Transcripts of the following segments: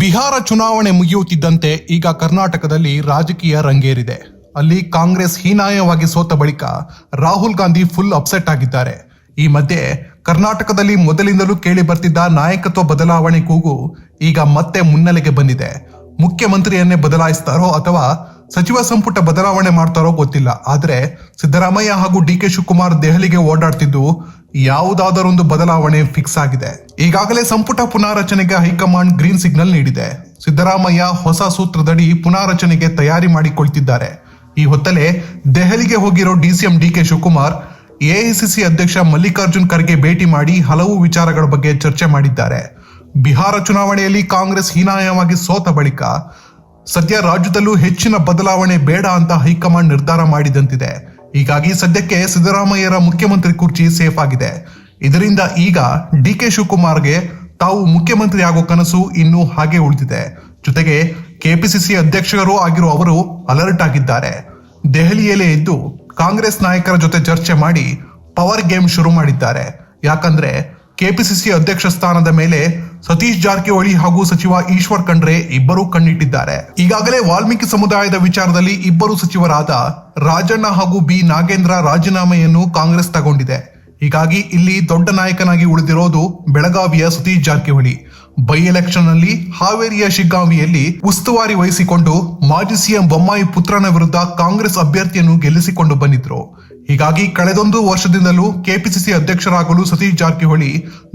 ಬಿಹಾರ ಚುನಾವಣೆ ಮುಗಿಯುತ್ತಿದ್ದಂತೆ ಈಗ ಕರ್ನಾಟಕದಲ್ಲಿ ರಾಜಕೀಯ ರಂಗೇರಿದೆ. ಅಲ್ಲಿ ಕಾಂಗ್ರೆಸ್ ಹೀನಾಯವಾಗಿ ಸೋತ ಬಳಿಕ ರಾಹುಲ್ ಗಾಂಧಿ ಫುಲ್ ಅಪ್ಸೆಟ್ ಆಗಿದ್ದಾರೆ. ಈ ಮಧ್ಯೆ ಕರ್ನಾಟಕದಲ್ಲಿ ಮೊದಲಿಂದಲೂ ಕೇಳಿ ಬರ್ತಿದ್ದ ನಾಯಕತ್ವ ಬದಲಾವಣೆ ಕೂಗು ಈಗ ಮತ್ತೆ ಮುನ್ನೆಲೆಗೆ ಬಂದಿದೆ. ಮುಖ್ಯಮಂತ್ರಿಯನ್ನೇ ಬದಲಾಯಿಸ್ತಾರೋ ಅಥವಾ ಸಚಿವ ಸಂಪುಟ ಬದಲಾವಣೆ ಮಾಡ್ತಾರೋ ಗೊತ್ತಿಲ್ಲ. ಆದ್ರೆ ಸಿದ್ದರಾಮಯ್ಯ ಹಾಗೂ ಡಿ ಕೆ ಶಿವಕುಮಾರ್ ದೆಹಲಿಗೆ ಓಡಾಡ್ತಿದ್ದು ಯಾವುದಾದರೊಂದು ಬದಲಾವಣೆ ಫಿಕ್ಸ್ ಆಗಿದೆ. ಈಗಾಗಲೇ ಸಂಪುಟ ಪುನಾರಚನೆಗೆ ಹೈಕಮಾಂಡ್ ಗ್ರೀನ್ ಸಿಗ್ನಲ್ ನೀಡಿದೆ. ಸಿದ್ದರಾಮಯ್ಯ ಹೊಸ ಸೂತ್ರದಡಿ ಪುನಾರಚನೆಗೆ ತಯಾರಿ ಮಾಡಿಕೊಳ್ತಿದ್ದಾರೆ. ಈ ಹೊತ್ತಲೇ ದೆಹಲಿಗೆ ಹೋಗಿರೋ DCM D K Shivakumar AICC ಅಧ್ಯಕ್ಷ ಮಲ್ಲಿಕಾರ್ಜುನ್ ಖರ್ಗೆ ಭೇಟಿ ಮಾಡಿ ಹಲವು ವಿಚಾರಗಳ ಬಗ್ಗೆ ಚರ್ಚೆ ಮಾಡಿದ್ದಾರೆ. ಬಿಹಾರ ಚುನಾವಣೆಯಲ್ಲಿ ಕಾಂಗ್ರೆಸ್ ಹೀನಾಯವಾಗಿ ಸೋತ ಬಳಿಕ ಸದ್ಯ ರಾಜ್ಯದಲ್ಲೂ ಹೆಚ್ಚಿನ ಬದಲಾವಣೆ ಬೇಡ ಅಂತ ಹೈಕಮಾಂಡ್ ನಿರ್ಧಾರ ಮಾಡಿದಂತಿದೆ. ಹೀಗಾಗಿ ಸದ್ಯಕ್ಕೆ ಸಿದ್ದರಾಮಯ್ಯರ ಮುಖ್ಯಮಂತ್ರಿ ಕುರ್ಚಿ ಸೇಫ್ ಆಗಿದೆ. ಇದರಿಂದ ಈಗ ಡಿ ಕೆ ಶಿವಕುಮಾರ್ಗೆ ತಾವು ಮುಖ್ಯಮಂತ್ರಿ ಆಗೋ ಕನಸು ಇನ್ನೂ ಹಾಗೆ ಉಳಿದಿದೆ. ಜೊತೆಗೆ ಕೆಪಿಸಿಸಿ ಅಧ್ಯಕ್ಷರೂ ಆಗಿರೋ ಅವರು ಅಲರ್ಟ್ ಆಗಿದ್ದಾರೆ. ದೆಹಲಿಯಲ್ಲೇ ಇದ್ದು ಕಾಂಗ್ರೆಸ್ ನಾಯಕರ ಜೊತೆ ಚರ್ಚೆ ಮಾಡಿ ಪವರ್ ಗೇಮ್ ಶುರು ಮಾಡಿದ್ದಾರೆ. ಯಾಕಂದ್ರೆ ಕೆಪಿಸಿಸಿ ಅಧ್ಯಕ್ಷ ಸ್ಥಾನದ ಮೇಲೆ ಸತೀಶ್ ಜಾರಕಿಹೊಳಿ ಹಾಗೂ ಸಚಿವ ಈಶ್ವರ್ ಖಂಡ್ರೆ ಇಬ್ಬರೂ ಕಣ್ಣಿಟ್ಟಿದ್ದಾರೆ. ಈಗಾಗಲೇ ವಾಲ್ಮೀಕಿ ಸಮುದಾಯದ ವಿಚಾರದಲ್ಲಿ ಇಬ್ಬರು ಸಚಿವರಾದ ರಾಜಣ್ಣ ಹಾಗೂ ಬಿ ನಾಗೇಂದ್ರ ರಾಜೀನಾಮೆಯನ್ನು ಕಾಂಗ್ರೆಸ್ ತಗೊಂಡಿದೆ. ಹೀಗಾಗಿ ಇಲ್ಲಿ ದೊಡ್ಡ ನಾಯಕನಾಗಿ ಉಳಿದಿರೋದು ಬೆಳಗಾವಿಯ ಸತೀಶ್ ಜಾರಕಿಹೊಳಿ. ಬೈ ಎಲೆಕ್ಷನ್ನಲ್ಲಿ ಹಾವೇರಿಯ ಶಿಗ್ಗಾಂವಿಯಲ್ಲಿ ಉಸ್ತುವಾರಿ ವಹಿಸಿಕೊಂಡು ಮಾಜಿ ಸಿಎಂ ಬೊಮ್ಮಾಯಿ ಪುತ್ರನ ವಿರುದ್ಧ ಕಾಂಗ್ರೆಸ್ ಅಭ್ಯರ್ಥಿಯನ್ನು ಗೆಲ್ಲಿಸಿಕೊಂಡು ಬಂದಿದ್ರು. ಹೀಗಾಗಿ ಕಳೆದೊಂದು ವರ್ಷದಿಂದಲೂ ಕೆಪಿಸಿಸಿ ಅಧ್ಯಕ್ಷರಾಗಲು ಸತೀಶ್ ಜಾರಕಿಹೊಳಿ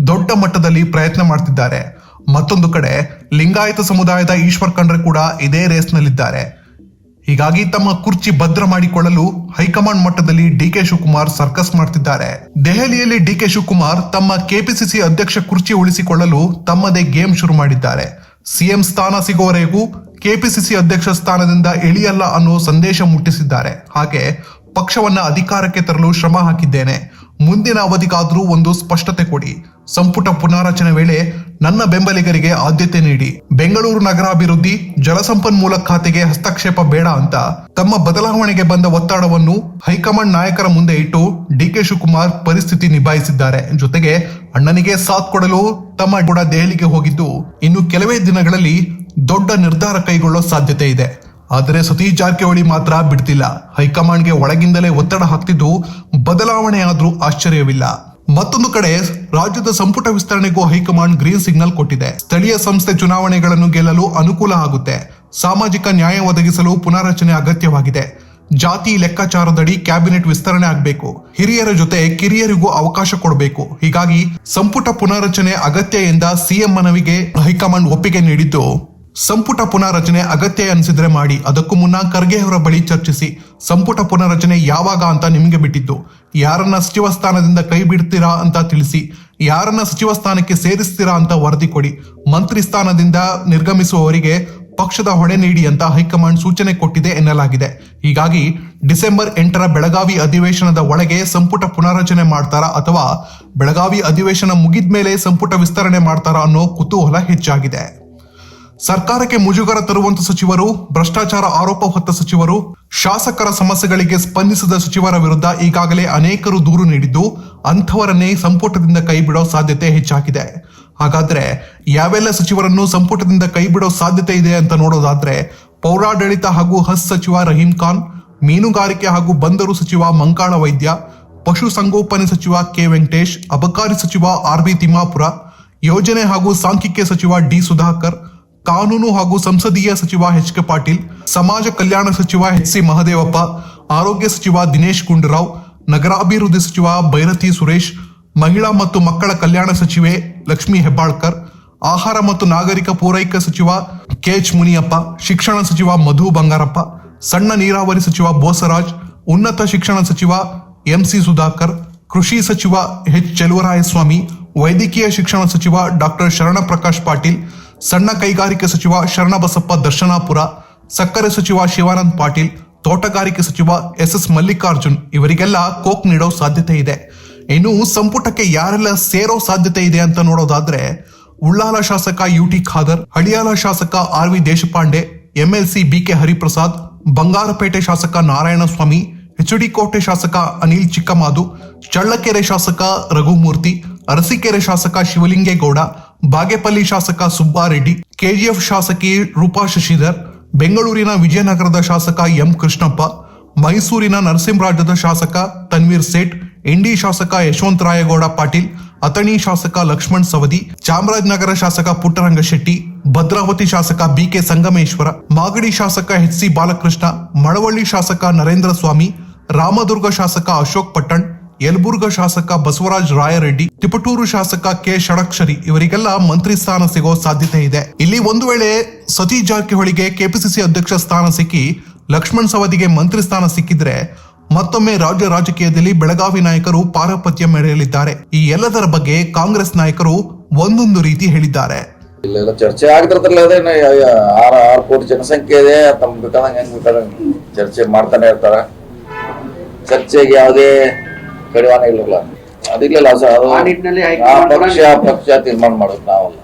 ದೊಡ್ಡ ಮಟ್ಟದಲ್ಲಿ ಪ್ರಯತ್ನ ಮಾಡ್ತಿದ್ದಾರೆ. ಮತ್ತೊಂದು ಕಡೆ ಲಿಂಗಾಯತ ಸಮುದಾಯದ ಈಶ್ವರ್ ಖಂಡ್ರೆ ಕೂಡ ಇದೇ ರೇಸ್ನಲ್ಲಿದ್ದಾರೆ. ಹೀಗಾಗಿ ತಮ್ಮ ಕುರ್ಚಿ ಭದ್ರ ಮಾಡಿಕೊಳ್ಳಲು ಹೈಕಮಾಂಡ್ ಮಟ್ಟದಲ್ಲಿ ಡಿ ಕೆ ಶಿವಕುಮಾರ್ ಸರ್ಕಸ್ ಮಾಡ್ತಿದ್ದಾರೆ. ದೆಹಲಿಯಲ್ಲಿ ಡಿ ಕೆ ಶಿವಕುಮಾರ್ ತಮ್ಮ ಕೆಪಿಸಿಸಿ ಅಧ್ಯಕ್ಷ ಕುರ್ಚಿ ಉಳಿಸಿಕೊಳ್ಳಲು ತಮ್ಮದೇ ಗೇಮ್ ಶುರು ಮಾಡಿದ್ದಾರೆ. ಸಿಎಂ ಸ್ಥಾನ ಸಿಗುವವರೆಗೂ ಕೆಪಿಸಿಸಿ ಅಧ್ಯಕ್ಷ ಸ್ಥಾನದಿಂದ ಇಳಿಯಲ್ಲ ಅನ್ನೋ ಸಂದೇಶ ಮುಟ್ಟಿಸಿದ್ದಾರೆ. ಹಾಗೆ ಪಕ್ಷವನ್ನ ಅಧಿಕಾರಕ್ಕೆ ತರಲು ಶ್ರಮ ಹಾಕಿದ್ದೇನೆ. ಮುಂದಿನ ಅವಧಿಗಾದರೂ ಒಂದು ಸ್ಪಷ್ಟತೆ ಕೊಡಿ. ಸಂಪುಟ ಪುನಾರಚನೆ ವೇಳೆ ನನ್ನ ಬೆಂಬಲಿಗರಿಗೆ ಆದ್ಯತೆ ನೀಡಿ. ಬೆಂಗಳೂರು ನಗರಾಭಿವೃದ್ಧಿ, ಜಲಸಂಪನ್ಮೂಲ ಖಾತೆಗೆ ಹಸ್ತಕ್ಷೇಪ ಬೇಡ ಅಂತ. ತಮ್ಮ ಬದಲಾವಣೆಗೆ ಬಂದ ಒತ್ತಡವನ್ನು ಹೈಕಮಾಂಡ್ ನಾಯಕರ ಮುಂದೆ ಇಟ್ಟು ಡಿ ಕೆ ಶಿವಕುಮಾರ್ ಪರಿಸ್ಥಿತಿ ನಿಭಾಯಿಸಿದ್ದಾರೆ. ಜೊತೆಗೆ ಅಣ್ಣನಿಗೆ ಸಾಥ್ ಕೊಡಲು ತಮ್ಮ ಕೂಡ ದೆಹಲಿಗೆ ಹೋಗಿದ್ದು. ಇನ್ನು ಕೆಲವೇ ದಿನಗಳಲ್ಲಿ ದೊಡ್ಡ ನಿರ್ಧಾರ ಕೈಗೊಳ್ಳೋ ಸಾಧ್ಯತೆ ಇದೆ. ಆದರೆ ಸತೀಶ್ ಜಾರಕಿಹೊಳಿ ಮಾತ್ರ ಬಿಡ್ತಿಲ್ಲ. ಹೈಕಮಾಂಡ್ಗೆ ಒಳಗಿಂದಲೇ ಒತ್ತಡ ಹಾಕ್ತಿದ್ದು ಬದಲಾವಣೆ ಆದ್ರೂ ಆಶ್ಚರ್ಯವಿಲ್ಲ. ಮತ್ತೊಂದು ಕಡೆ ರಾಜ್ಯದ ಸಂಪುಟ ವಿಸ್ತರಣೆಗೂ ಹೈಕಮಾಂಡ್ ಗ್ರೀನ್ ಸಿಗ್ನಲ್ ಕೊಟ್ಟಿದೆ. ಸ್ಥಳೀಯ ಸಂಸ್ಥೆ ಚುನಾವಣೆಗಳನ್ನು ಗೆಲ್ಲಲು ಅನುಕೂಲ ಆಗುತ್ತೆ. ಸಾಮಾಜಿಕ ನ್ಯಾಯ ಒದಗಿಸಲು ಪುನಾರಚನೆ ಅಗತ್ಯವಾಗಿದೆ. ಜಾತಿ ಲೆಕ್ಕಾಚಾರದಡಿ ಕ್ಯಾಬಿನೆಟ್ ವಿಸ್ತರಣೆ ಆಗಬೇಕು. ಹಿರಿಯರ ಜೊತೆ ಕಿರಿಯರಿಗೂ ಅವಕಾಶ ಕೊಡಬೇಕು. ಹೀಗಾಗಿ ಸಂಪುಟ ಪುನಾರಚನೆ ಅಗತ್ಯ ಎಂದ ಸಿಎಂ ಮನವಿಗೆ ಹೈಕಮಾಂಡ್ ಒಪ್ಪಿಗೆ ನೀಡಿದ್ದು. ಸಂಪುಟ ಪುನಾರಚನೆ ಅಗತ್ಯ ಅನಿಸಿದ್ರೆ ಮಾಡಿ, ಅದಕ್ಕೂ ಮುನ್ನ ಖರ್ಗೆ ಅವರ ಬಳಿ ಚರ್ಚಿಸಿ, ಸಂಪುಟ ಪುನಾರಚನೆ ಯಾವಾಗ ಅಂತ ನಿಮಗೆ ಬಿಟ್ಟಿದ್ದು. ಯಾರನ್ನ ಸಚಿವ ಸ್ಥಾನದಿಂದ ಕೈ ಬಿಡ್ತೀರಾ ಅಂತ ತಿಳಿಸಿ, ಯಾರನ್ನ ಸಚಿವ ಸ್ಥಾನಕ್ಕೆ ಸೇರಿಸ್ತೀರಾ ಅಂತ ವರದಿ ಕೊಡಿ. ಮಂತ್ರಿ ಸ್ಥಾನದಿಂದ ನಿರ್ಗಮಿಸುವವರಿಗೆ ಪಕ್ಷದ ಹೊಣೆ ನೀಡಿ ಅಂತ ಹೈಕಮಾಂಡ್ ಸೂಚನೆ ಕೊಟ್ಟಿದೆ ಎನ್ನಲಾಗಿದೆ. ಹೀಗಾಗಿ ಡಿಸೆಂಬರ್ ಎಂಟರ ಬೆಳಗಾವಿ ಅಧಿವೇಶನದ ಒಳಗೆ ಸಂಪುಟ ಪುನಾರಚನೆ ಮಾಡ್ತಾರಾ ಅಥವಾ ಬೆಳಗಾವಿ ಅಧಿವೇಶನ ಮುಗಿದ ಮೇಲೆ ಸಂಪುಟ ವಿಸ್ತರಣೆ ಮಾಡ್ತಾರಾ ಅನ್ನೋ ಕುತೂಹಲ ಹೆಚ್ಚಾಗಿದೆ. ಸರ್ಕಾರಕ್ಕೆ ಮುಜುಗರ ತರುವಂತ ಸಚಿವರು, ಭ್ರಷ್ಟಾಚಾರ ಆರೋಪ ಹೊತ್ತ ಸಚಿವರು, ಶಾಸಕರ ಸಮಸ್ಯೆಗಳಿಗೆ ಸ್ಪಂದಿಸದ ಸಚಿವರ ವಿರುದ್ಧ ಈಗಾಗಲೇ ಅನೇಕರು ದೂರು ನೀಡಿದ್ದು ಅಂಥವರನ್ನೇ ಸಂಪುಟದಿಂದ ಕೈಬಿಡೋ ಸಾಧ್ಯತೆ ಹೆಚ್ಚಾಗಿದೆ. ಹಾಗಾದ್ರೆ ಯಾವೆಲ್ಲ ಸಚಿವರನ್ನು ಸಂಪುಟದಿಂದ ಕೈಬಿಡೋ ಸಾಧ್ಯತೆ ಇದೆ ಅಂತ ನೋಡೋದಾದ್ರೆ ಪೌರಾಡಳಿತ ಹಾಗೂ ಹಸ್ ಸಚಿವ ರಹೀಂ ಖಾನ್, ಮೀನುಗಾರಿಕೆ ಹಾಗೂ ಬಂದರು ಸಚಿವ ಮಂಕಾಳ ವೈದ್ಯ ಪಶುಸಂಗೋಪನೆ ಸಚಿವ ಕೆ ವೆಂಕಟೇಶ್, ಅಬಕಾರಿ ಸಚಿವ ಆರ್ ಬಿ ತಿಮ್ಮಾಪುರ, ಯೋಜನೆ ಹಾಗೂ ಸಾಂಖ್ಯಿಕ ಸಚಿವ ಡಿ ಸುಧಾಕರ್ ಕಾನೂನು ಹಾಗೂ ಸಂಸದೀಯ ಸಚಿವ ಎಚ್ ಕೆ ಪಾಟೀಲ್, ಸಮಾಜ ಕಲ್ಯಾಣ ಸಚಿವ ಎಚ್ ಸಿ ಮಹದೇವಪ್ಪ, ಆರೋಗ್ಯ ಸಚಿವ ದಿನೇಶ್ ಗುಂಡೂರಾವ್, ನಗರಾಭಿವೃದ್ಧಿ ಸಚಿವ ಭೈರತಿ ಸುರೇಶ್, ಮಹಿಳಾ ಮತ್ತು ಮಕ್ಕಳ ಕಲ್ಯಾಣ ಸಚಿವೆ ಲಕ್ಷ್ಮಿ ಹೆಬ್ಬಾಳ್ಕರ್, ಆಹಾರ ಮತ್ತು ನಾಗರಿಕ ಪೂರೈಕೆ ಸಚಿವ ಕೆ ಎಚ್ ಮುನಿಯಪ್ಪ, ಶಿಕ್ಷಣ ಸಚಿವ ಮಧು ಬಂಗಾರಪ್ಪ, ಸಣ್ಣ ನೀರಾವರಿ ಸಚಿವ ಬೋಸರಾಜ್, ಉನ್ನತ ಶಿಕ್ಷಣ ಸಚಿವ ಎಂ ಸಿ ಸುಧಾಕರ್, ಕೃಷಿ ಸಚಿವ ಎಚ್ ಚೆಲುವರಾಯಸ್ವಾಮಿ, ವೈದ್ಯಕೀಯ ಶಿಕ್ಷಣ ಸಚಿವ ಡಾಕ್ಟರ್ ಶರಣ ಪ್ರಕಾಶ್ ಪಾಟೀಲ್ ಸಣ್ಣ ಕೈಗಾರಿಕೆ ಸಚಿವ ಶರಣಬಸಪ್ಪ ದರ್ಶನಾಪುರ, ಸಕ್ಕರೆ ಸಚಿವ ಶಿವಾನಂದ್ ಪಾಟೀಲ್, ತೋಟಗಾರಿಕೆ ಸಚಿವ ಎಸ್ ಎಸ್ ಮಲ್ಲಿಕಾರ್ಜುನ್ ಇವರಿಗೆಲ್ಲ ಕೋಕ್ ನೀಡೋ ಸಾಧ್ಯತೆ ಇದೆ. ಇನ್ನು ಸಂಪುಟಕ್ಕೆ ಯಾರೆಲ್ಲ ಸೇರೋ ಸಾಧ್ಯತೆ ಇದೆ ಅಂತ ನೋಡೋದಾದ್ರೆ ಉಳ್ಳಾಲ ಶಾಸಕ ಯು ಟಿ ಖಾದರ್ ಹಳಿಯಾಲ ಶಾಸಕ R V Deshpande, MLC BK Hariprasad, Bangarapete ಶಾಸಕ ನಾರಾಯಣಸ್ವಾಮಿ, ಎಚ್ ಡಿ ಕೋಟೆ ಶಾಸಕ ಅನಿಲ್ ಚಿಕ್ಕಮಾದು, ಚಳ್ಳಕೆರೆ ಶಾಸಕ ರಘುಮೂರ್ತಿ, ಅರಸೀಕೆರೆ ಶಾಸಕ ಶಿವಲಿಂಗೇಗೌಡ ಬಾಗೇಪಲ್ಲಿ ಶಾಸಕ ಸುಬ್ಬಾರೆಡ್ಡಿ ಕೆಜಿಎಫ್ ಶಾಸಕಿ ರೂಪಾ ಶಶಿಧರ್, ಬೆಂಗಳೂರಿನ ವಿಜಯನಗರದ ಶಾಸಕ ಎಂ ಕೃಷ್ಣಪ್ಪ, ಮೈಸೂರಿನ ನರಸಿಂಹರಾಜದ ಶಾಸಕ ತನ್ವೀರ್ ಸೇಠ್ ಇಂಡಿ ಶಾಸಕ ಯಶವಂತ ರಾಯಗೌಡ ಪಾಟೀಲ್, ಅಥಣಿ ಶಾಸಕ ಲಕ್ಷ್ಮಣ್ ಸವದಿ, ಚಾಮರಾಜನಗರ ಶಾಸಕ ಪುಟ್ಟರಂಗ ಶೆಟ್ಟಿ, ಭದ್ರಾವತಿ ಶಾಸಕ ಬಿಕೆ ಸಂಗಮೇಶ್ವರ, ಮಾಗಡಿ ಶಾಸಕ ಎಚ್ ಸಿ ಬಾಲಕೃಷ್ಣ, ಮಳವಳ್ಳಿ ಶಾಸಕ ನರೇಂದ್ರ ಸ್ವಾಮಿ, ರಾಮದುರ್ಗ ಶಾಸಕ ಅಶೋಕ್ ಪಟ್ಟಣ್ ಯಲಬುರ್ಗ ಶಾಸಕ ಬಸವರಾಜ್ ರಾಯರೆಡ್ಡಿ, ತಿಪಟೂರು ಶಾಸಕ ಕೆ ಷಡಕ್ಷರಿ ಇವರಿಗೆಲ್ಲ ಮಂತ್ರಿ ಸ್ಥಾನ ಸಿಗೋ ಸಾಧ್ಯತೆ ಇದೆ. ಇಲ್ಲಿ ಒಂದು ವೇಳೆ ಸತೀಶ್ ಜಾರಕಿಹೊಳಿಗೆ ಕೆಪಿಸಿಸಿ ಅಧ್ಯಕ್ಷ ಸ್ಥಾನ ಸಿಕ್ಕಿ ಲಕ್ಷ್ಮಣ್ ಸವದಿಗೆ ಮಂತ್ರಿ ಸ್ಥಾನ ಸಿಕ್ಕಿದ್ರೆ ಮತ್ತೊಮ್ಮೆ ರಾಜ್ಯ ರಾಜಕೀಯದಲ್ಲಿ ಬೆಳಗಾವಿ ನಾಯಕರು ಪಾರಪತ್ಯ ಮೆರೆಯಲಿದ್ದಾರೆ. ಈ ಎಲ್ಲದರ ಬಗ್ಗೆ ಕಾಂಗ್ರೆಸ್ ನಾಯಕರು ಒಂದೊಂದು ರೀತಿ ಹೇಳಿದ್ದಾರೆ. ಚರ್ಚೆ ಆಗ್ತಿರ್ತಲ್ಲ ಆರು ಕೋಟಿ ಜನಸಂಖ್ಯೆ ಇದೆ, ತಮ್ಗೆ ಚರ್ಚೆ ಮಾಡ್ತಾನೆ ಇರ್ತಾರ. ಚರ್ಚೆಗೆ ಯಾವುದೇ ಕಡಿವಾಣ ಇಲ್ಲಲ್ಲ. ಅದಿಲ್ಲ ಸರ್ ಅದು ಆ ಪಕ್ಷ ಪಕ್ಷ ತೀರ್ಮಾನ ಮಾಡೋದು ನಾವಲ್ಲ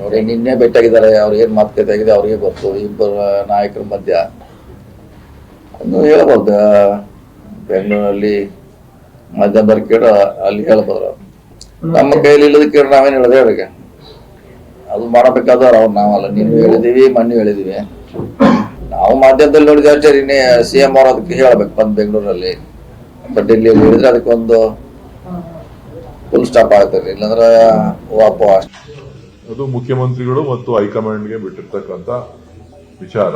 ನೋಡಿ ನಿನ್ನೆ ಭೇಟಿಯಾಗಿದ್ದಾರೆ ಅವ್ರು ಏನ್ ಮಾತುಕತೆ ಆಗಿದೆ ಅವ್ರಿಗೆ ಗೊತ್ತು. ಇಬ್ಬರ ನಾಯಕರ ಮಧ್ಯ. ಒಂದು ಬೆಂಗಳೂರಲ್ಲಿ ಬೆಂಗಳೂರಲ್ಲಿ ಮಧ್ಯಾಹ್ನ ಕೇಳ ಅಲ್ಲಿ ಹೇಳ್ಬೋದು. ನಮ್ಮ ಕೈಯಲ್ಲಿ ಇಲ್ಲದ ಕೇಳಿ ನಾವೇನ್ ಹೇಳಿದೆ ಅವ್ರಿಗೆ? ಅದು ಮಾಡಬೇಕಾದವ್ರು ಅವ್ರು ನಾವಲ್ಲ. ನೀನು ಹೇಳಿದೀವಿ ಮಣ್ಣು ಹೇಳಿದೀವಿ. ನಾವು ಮಾಧ್ಯಮದಲ್ಲಿ ನೋಡಿದ್ರೆ ಅಷ್ಟೇ ಇನ್ನೇ ಸಿ ಎಂ ಅವ್ರ ಅದಕ್ಕೆ ಹೇಳ್ಬೇಕು ಬಂದ್ ಬೆಂಗಳೂರಲ್ಲಿ. ಬಟ್ ಇಲ್ಲಿ ಹೇಳಿದ್ರೆ ಅದಕ್ಕೊಂದು ಫುಲ್ ಸ್ಟಾಪ್ ಆಗ್ತದೆ ಇಲ್ಲಾಂದ್ರೆ ವಾಪ ಅದು ಮುಖ್ಯಮಂತ್ರಿಗಳು ಮತ್ತು ಹೈಕಮಾಂಡ್ಗೆ ಬಿಟ್ಟಿರ್ತಕ್ಕಂಥ ವಿಚಾರ.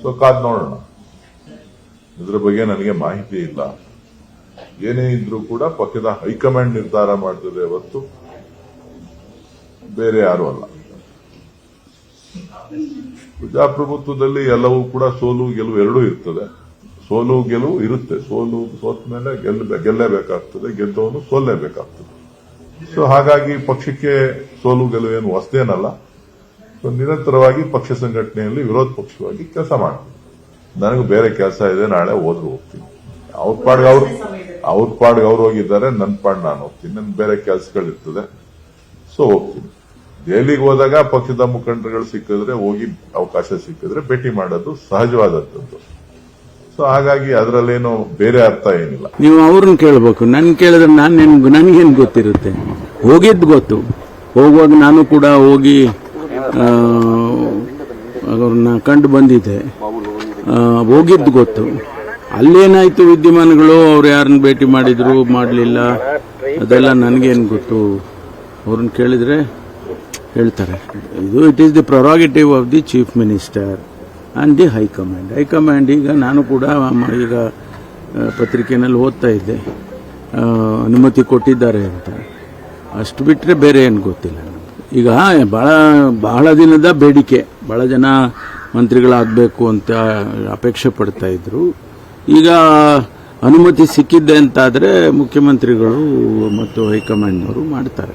ಸೊ ಕಾದ್ ನೋಡೋಣ. ಇದ್ರ ಬಗ್ಗೆ ನನಗೆ ಮಾಹಿತಿ ಇಲ್ಲ. ಏನೇ ಇದ್ರೂ ಕೂಡ ಪಕ್ಷದ ಹೈಕಮಾಂಡ್ ನಿರ್ಧಾರ ಮಾಡ್ತದೆ ಅವತ್ತು ಬೇರೆ ಯಾರು ಅಲ್ಲ. ಪ್ರಜಾಪ್ರಭುತ್ವದಲ್ಲಿ ಎಲ್ಲವೂ ಕೂಡ ಸೋಲು, ಗೆಲುವು ಎರಡೂ ಇರ್ತದೆ. ಸೋಲು ಗೆಲುವು ಇರುತ್ತೆ. ಸೋಲು ಸೋತ ಮೇಲೆ ಗೆಲ್ಲ ಗೆಲ್ಲೇಬೇಕಾಗ್ತದೆ, ಗೆದ್ದವನು ಸೋಲ್ಲೇಬೇಕಾಗ್ತದೆ. ಸೊ ಹಾಗಾಗಿ ಪಕ್ಷಕ್ಕೆ ಸೋಲು ಗೆಲುವು ಏನು ಹೊಸದೇನಲ್ಲ. ಸೊ ನಿರಂತರವಾಗಿ ಪಕ್ಷ ಸಂಘಟನೆಯಲ್ಲಿ ವಿರೋಧ ಪಕ್ಷವಾಗಿ ಕೆಲಸ ಮಾಡ್ತೀನಿ ನನಗೆ ಬೇರೆ ಕೆಲಸ ಇದೆ, ನಾಳೆ ಹೋದ್ರು ಹೋಗ್ತೀನಿ. ಅವ್ರ ಪಾಡ್ಗೆ ಅವ್ರು, ಅವ್ರ ಪಾಡ್ಗೆ ಅವ್ರು ಹೋಗಿದ್ದಾರೆ ನನ್ನ ಪಾಡ್ ನಾನು ಹೋಗ್ತೀನಿ. ನನ್ ಬೇರೆ ಕೆಲಸಗಳಿರ್ತದೆ. ಸೊ ಹೋಗ್ತೀನಿ. ದೆಹಲಿಗೆ ಹೋದಾಗ ಪಕ್ಷದ ಮುಖಂಡರುಗಳು ಸಿಕ್ಕಿದ್ರೆ ಹೋಗಿ ಅವಕಾಶ ಸಿಕ್ಕಿದ್ರೆ ಭೇಟಿ ಮಾಡೋದು ಸಹಜವಾದದ್ದು. ಸೊ ಹಾಗಾಗಿ ಅದರಲ್ಲೇನು ಬೇರೆ ಅರ್ಥ ಏನಿಲ್ಲ. ನೀವು ಅವ್ರನ್ನ ಕೇಳಬೇಕು. ನನ್ ಕೇಳಿದ್ರೆ ನಾನು ನನಗೇನು ಗೊತ್ತಿರುತ್ತೆ? ಹೋಗಿದ್ದು ಗೊತ್ತು. ಹೋಗುವಾಗ ನಾನು ಕೂಡ ಹೋಗಿ ಅವ್ರನ್ನ ಕಂಡು ಬಂದಿದ್ದೆ. ಹೋಗಿದ್ದು ಗೊತ್ತು. ಅಲ್ಲೇನಾಯ್ತು ವಿದ್ಯಮಾನಗಳು? ಅವ್ರು ಯಾರನ್ನ ಭೇಟಿ ಮಾಡಿದ್ರು, ಮಾಡಲಿಲ್ಲ? ಅದೆಲ್ಲ ನನಗೇನು ಗೊತ್ತು. ಅವ್ರನ್ನ ಕೇಳಿದ್ರೆ ಹೇಳ್ತಾರೆ. ಇದು it is the prerogative of the chief minister and the high command. High command ಈಗ ನಾನು ಕೂಡ ಈಗ ಪತ್ರಿಕೆಯಲ್ಲಿ ಓದ್ತಾ ಇದ್ದೆ. ಅನುಮತಿ ಕೊಟ್ಟಿದ್ದಾರೆ ಅಂತ. ಅಷ್ಟು ಬಿಟ್ಟರೆ ಬೇರೆ ಏನು ಗೊತ್ತಿಲ್ಲ ಈಗ ಭಾಳ ಬಹಳ ದಿನದ ಬೇಡಿಕೆ. ಭಾಳ ಜನ ಮಂತ್ರಿಗಳಾಗಬೇಕು ಅಂತ ಅಪೇಕ್ಷೆ ಪಡ್ತಾ ಇದ್ರು. ಈಗ ಅನುಮತಿ ಸಿಕ್ಕಿದ್ದೆ ಅಂತಾದರೆ ಮುಖ್ಯಮಂತ್ರಿಗಳು ಮತ್ತು ಹೈಕಮಾಂಡ್ನವರು ಮಾಡ್ತಾರೆ.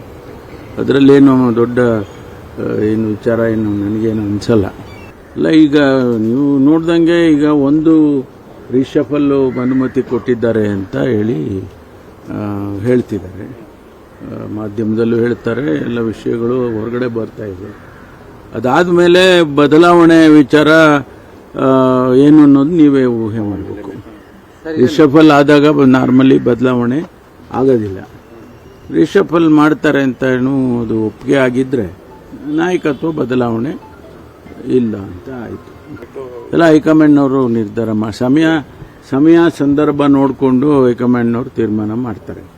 ಅದರಲ್ಲೇನು ದೊಡ್ಡ ಏನು ವಿಚಾರ ಏನು ನನಗೇನು ಅನಿಸಲ್ಲ. ಅಲ್ಲ ಈಗ ನೀವು ನೋಡ್ದಂಗೆ ಈಗ ಒಂದು ರಿಷಫಲ್ಲು ಅನುಮತಿ ಕೊಟ್ಟಿದ್ದಾರೆ ಅಂತ ಹೇಳಿ ಹೇಳ್ತಿದ್ದಾರೆ. ಮಾಧ್ಯಮದಲ್ಲೂ ಹೇಳ್ತಾರೆ ಎಲ್ಲ ವಿಷಯಗಳು ಹೊರಗಡೆ ಬರ್ತಾ ಇದೆ. ಅದಾದ ಮೇಲೆ ಬದಲಾವಣೆ ವಿಚಾರ ಏನು ಅನ್ನೋದು ನೀವೇ ಊಹೆ ಮಾಡಬೇಕು. ರಿಷಫಲ್ ಆದಾಗ ನಾರ್ಮಲಿ ಬದಲಾವಣೆ ಆಗೋದಿಲ್ಲ. ರಿಷಫಲ್ ಮಾಡ್ತಾರೆ ಅಂತ ಏನು ಅದು ಒಪ್ಪಿಗೆ ಆಗಿದ್ದರೆ ನಾಯಕತ್ವ ಬದಲಾವಣೆ ಇಲ್ಲ ಅಂತ ಆಯಿತು. ಎಲ್ಲ ಹೈಕಮಾಂಡ್ನವರು ನಿರ್ಧಾರ ಮಾ ಸಮಯ ಸಮಯ ಸಂದರ್ಭ ನೋಡಿಕೊಂಡು ಹೈಕಮಾಂಡ್ನವರು ತೀರ್ಮಾನ ಮಾಡ್ತಾರೆ.